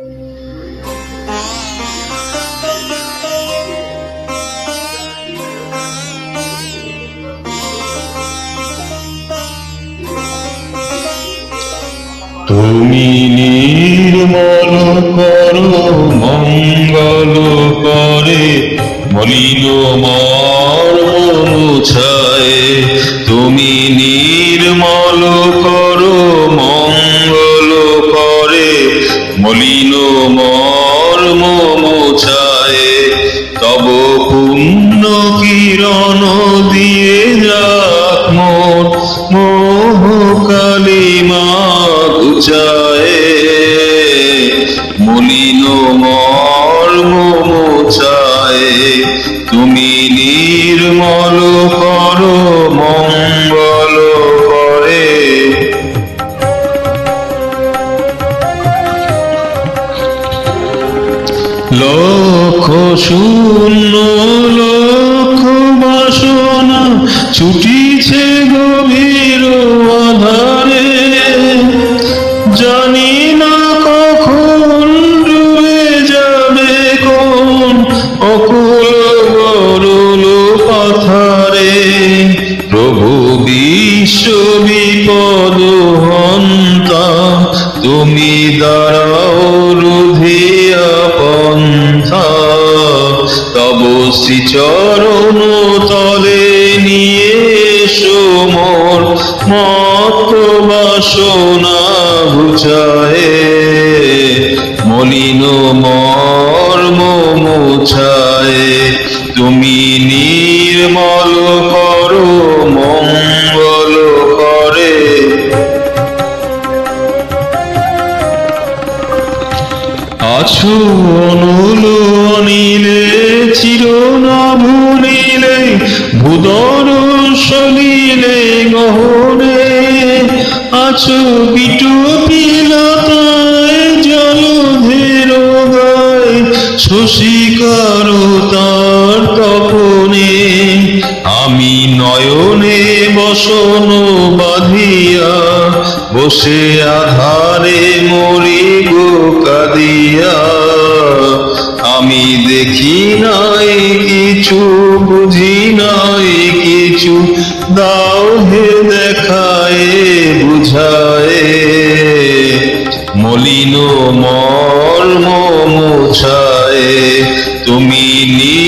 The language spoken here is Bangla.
তুমি নির্মল করো মঙ্গল করে মলিন মলিন মর্ম মুছায় তব পুণ্য কিরণ দিয়ে যাক মোর মোহ কালিমা ঘুচায় মলিন মর্ম মোছায় তুমি নির্মল করো লক্ষ শূন্য, লক্ষ বাসনা ছুটিছে গভীর আধারে। জানি না কখন ডুবে যাবে, কোন অকুল গরুল পাথারে। প্রভু বিশ্ব বিপদ হন্তা, তুমি দাঁড়াও রুধিয়া শ্রীচরণ তলে নিয়ে সোমর মোর মত বাসনা বুঝায়। মলিন মর্ম মুছায় তুমি নির্মল আছো অনুল অনিলে চির ভুলিলে ভুদর সলিলে গহনে। আছো বিটু পিলতায় জল ধীর গায় শশিকার তার তপনে। আমি নয়নে বসন বাঁধিয়া, বসে আধারে মরি আমি দেখি নাই কিছু, বুঝি নাই কিছু। দাও হে দেখায়, বুঝায়। মলিন মর্ম মুছায়, তুমি কর